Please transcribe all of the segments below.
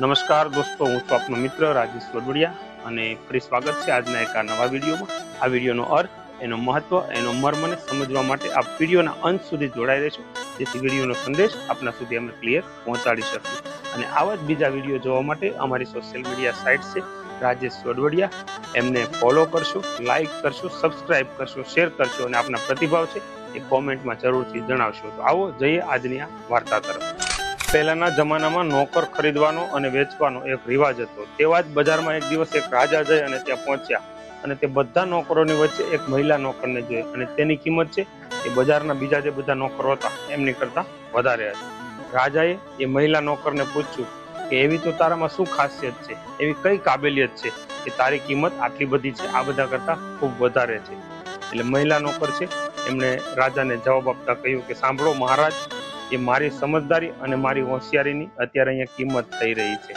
નમસ્કાર દોસ્તો, હું છું આપનો મિત્ર રાજેશ વડવડિયા અને ફરી સ્વાગત છે આજના એક આ નવા વિડીયોમાં. આ વિડીયોનો અર્થ, એનો મહત્વ, એનો મર્મને સમજવા માટે આ વિડીયોના અંત સુધી જોડાઈ રહેશો જેથી વિડીયોનો સંદેશ આપના સુધી અમે ક્લિયર પહોંચાડી શકીએ. અને આવા જ બીજા વીડિયો જોવા માટે અમારી સોશિયલ મીડિયા સાઇટ છે રાજેશ વડવડિયા એમને ફોલો કરશો લાઇક કરશો સબસ્ક્રાઇબ કરશો શેર કરશો અને આપના પ્રતિભાવ છે એ કોમેન્ટમાં જરૂરથી જણાવશો. તો આવો જઈએ આજની આ વાર્તા તરફ. પહેલાના જમાનામાં નોકર ખરીદવાનો અને વેચવાનો એક રિવાજ હતો. તેવા જ બજારમાં એક દિવસ એક રાજા જઈ અને ત્યાં પહોંચ્યા અને તે બધા નોકરોની વચ્ચે એક મહિલા નોકરને જોઈ અને તેની કિંમત છે એ બજારના બીજા જે બધા નોકરો હતા એમની કરતા વધારે હતી. રાજાએ એ મહિલા નોકરને પૂછ્યું કે એવી તો તારામાં શું ખાસિયત છે? એવી કઈ કાબેલિયત છે કે તારી કિંમત આટલી બધી છે? આ બધા કરતા ખૂબ વધારે છે. એટલે મહિલા નોકર છે. એમણે રાજાને જવાબ આપતા કહ્યું કે સાંભળો મહારાજ એ મારી સમજદારી અને મારી હોશિયારીની અત્યારે અહીંયા કિંમત થઈ રહી છે.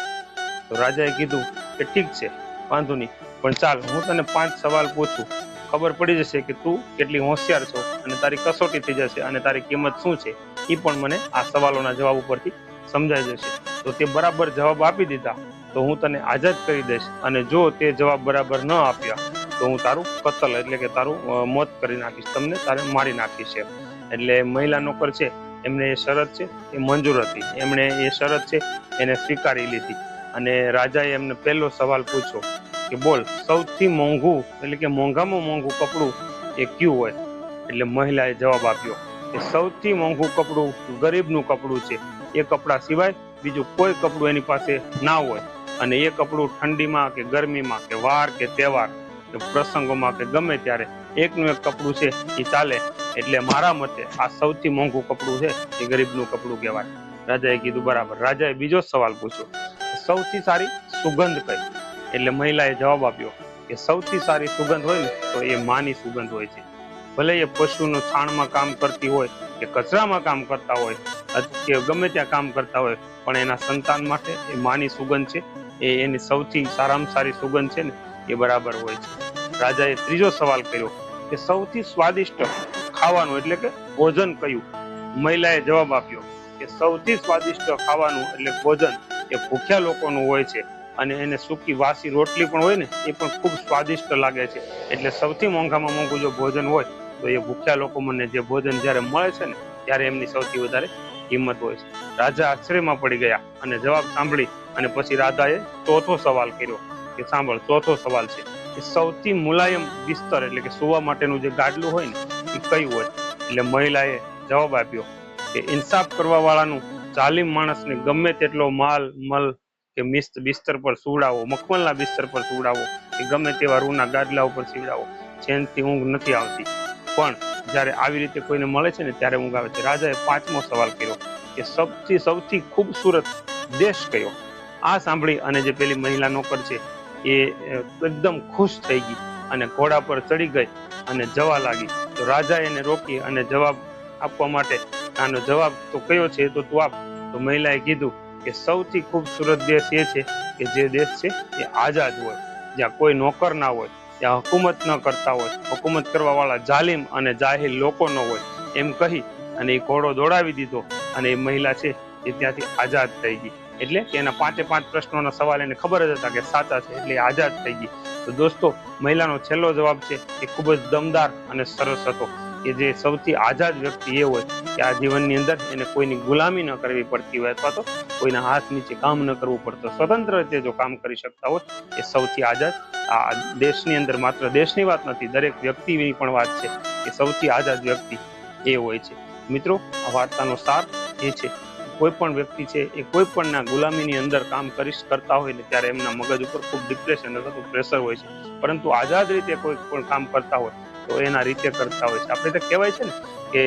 તો રાજાએ કીધું કે ઠીક છે, વાંધો નહીં, પણ ચાલ, હું તને પાંચ સવાલ પૂછું. ખબર પડી જશે કે તું કેટલી હોશિયાર છો અને તારી કસોટી થઈ જશે અને તારી કિંમત શું છે એ પણ મને આ સવાલોના જવાબ ઉપરથી સમજાઈ જશે. તો તે બરાબર જવાબ આપી દીધા. તો હું તને આઝાદ કરી દઈશ અને જો તે જવાબ બરાબર ન આપ્યા, તો હું તારું કતલ, એટલે કે તારું મોત કરી નાખીશ. તમને તારે મારી નાખીશ એટલે મહિલા નોકર છે એમને એ શરત છે, એ મંજૂર હતી. એમણે એ શરત છે, એને સ્વીકારી લીધી. અને રાજાએ એમને પહેલો સવાલ પૂછ્યો કે બોલ, સૌથી મોંઘું, એટલે કે મોંઘામાં મોંઘું કપડું એ કયું હોય? એટલે મહિલાએ જવાબ આપ્યો કે સૌથી મોંઘું કપડું ગરીબનું કપડું છે. એ કપડાં સિવાય બીજું કોઈ કપડું એની પાસે ના હોય. અને એ કપડું ઠંડીમાં કે ગરમીમાં કે વાર કે તહેવાર કે પ્રસંગોમાં કે ગમે ત્યારે એકનું એક કપડું છે, એ ચાલે. એટલે મારા મતે આ સૌથી મોંઘું કપડું છે, એ ગરીબનું કપડું કહેવાય. રાજાએ કીધું, બરાબર. રાજાએ બીજો સવાલ પૂછ્યો. સૌથી સારી સુગંધ કઈ? એટલે મહિલાએ જવાબ આપ્યો કે, સૌથી સારી સુગંધ હોય ને, તો એ માની સુગંધ હોય છે. ભલે એ પશુનું છાણમાં કામ કરતી હોય કે કચરામાં કામ કરતા હોય, કે ગમે ત્યાં કામ કરતા હોય, પણ એના સંતાન માટે એ માની સુગંધ છે. એ એની સૌથી સારામાં સારી સુગંધ છે ને, એ બરાબર હોય છે. રાજાએ ત્રીજો સવાલ કર્યો કે, સૌથી સ્વાદિષ્ટ ખાવાનું એટલે કે ભોજન કયું મહિલાએ જવાબ આપ્યો કે સૌથી સ્વાદિષ્ટ ખાવાનું એટલે ભોજન એ ભૂખ્યા લોકોનું હોય છે અને એને સૂકી વાસી રોટલી પણ હોય ને એ પણ ખૂબ સ્વાદિષ્ટ લાગે છે. એટલે સૌથી મોંઘામાં મોંઘું જો ભોજન હોય તો એ ભૂખ્યા લોકો મને જે ભોજન જ્યારે મળે છે ને ત્યારે એમની સૌથી વધારે કિંમત હોય છે. રાજા આશ્ચર્યમાં પડી ગયા અને જવાબ સાંભળી અને પછી રાધાએ ચોથો સવાલ કર્યો કે સાંભળ, ચોથો સવાલ છે કે સૌથી મુલાયમ બિસ્તર એટલે કે સુવા માટેનું જે ગાડલું હોય ને એ હોય એટલે મહિલાએ જવાબ આપ્યો કે ઇન્સાફ કરવા વાળાનું જાલિમ માણસને ગમે તેટલો માલ, મલ કે મિસ્ત બિસ્તર પર સુવડાવો, મખમલના બિસ્તર પર સુવડાવો, કે ગમે તેવા રૂના ગાદલા ઉપર સીવડાવો, જેનથી ઊંઘ નથી આવતી. પણ જ્યારે આવી રીતે કોઈને મળે છે ને, ત્યારે ઊંઘ આવે છે. રાજાએ પાંચમો સવાલ કર્યો કે સૌથી સૌથી ખૂબસૂરત દેશ કયો? આ સાંભળી અને જે પેલી મહિલા નોકર છે, એ એકદમ ખુશ થઈ ગઈ અને ઘોડા પર ચડી ગઈ અને જવા લાગી. તો રાજા એને રોકી અને જવાબ આપવા માટે, આનો જવાબ તો કયો છે તો તું આપ. તો મહિલાએ કીધું કે, સૌથી ખૂબસૂરત દેશ એ છે કે જે દેશ છે એ આઝાદ હોય. જ્યાં કોઈ નોકર ના હોય, ત્યાં હકુમત ન કરતા હોય. હકુમત કરવા વાળા જાલિમ અને જાહિલ લોકો ન હોય. એમ કહી અને એ ઘોડો દોડાવી દીધો અને એ મહિલા છે એ ત્યાંથી આઝાદ થઈ ગઈ. એટલે એના પાંચે પાંચ પ્રશ્નોના સવાલ એને ખબર જ હતા કે સાચા છે એટલે આઝાદ થઈ ગઈ. તો દોસ્તો, મહિલાનો છેલ્લો જવાબ છે એ ખૂબ જ દમદાર અને સરસ હતો કે જે સૌથી આઝાદ વ્યક્તિ એ હોય કે આ જીવનની અંદર એને કોઈની ગુલામી ન કરવી પડતી હોય અથવા તો કોઈના હાથ નીચે કામ ન કરવું પડતું. સ્વતંત્ર રીતે જો કામ કરી શકતા હોય એ સૌથી આઝાદ. આ દેશની અંદર માત્ર દેશની વાત નથી, દરેક વ્યક્તિની પણ વાત છે કે સૌથી આઝાદ વ્યક્તિ એ હોય છે. મિત્રો, આ વાર્તાનો સાર એ છે કોઈ પણ વ્યક્તિ છે એ કોઈ પણના ગુલામીની અંદર કામ કરી કરતા હોય ને ત્યારે એમના મગજ ઉપર ખૂબ ડિપ્રેશન અથવા પ્રેશર હોય છે. પરંતુ આઝાદ રીતે કોઈ પણ કામ કરતા હોય તો એના રીતે કરતા હોય છે. આપણે તો કહેવાય છે ને કે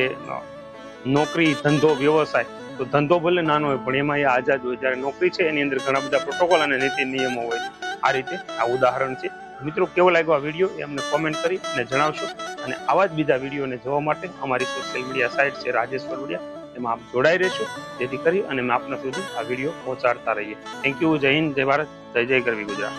નોકરી ધંધો વ્યવસાય તો ધંધો ભલે નાનો હોય પણ એમાં એ આઝાદ હોય જ્યારે નોકરી છે એની અંદર ઘણા બધા પ્રોટોકોલ અને નીતિ નિયમો હોય છે. આ રીતે આ ઉદાહરણ છે. મિત્રો, કેવો લાગ્યો આ વીડિયો એ અમને કોમેન્ટ કરી અને જણાવશો. અને આવા જ બીજા વિડીયોને જોવા માટે અમારી સોશિયલ મીડિયા સાઇટ છે રાજેશ વરુડિયા એમાં આપ જોડાઈ રહેશું. જેથી કરી અને આપના સુધી આ વીડિયો પહોંચાડતા રહીએ. થેન્ક યુ જય હિન્દ, જય ભારત, જય જય ગરવી ગુજરાત.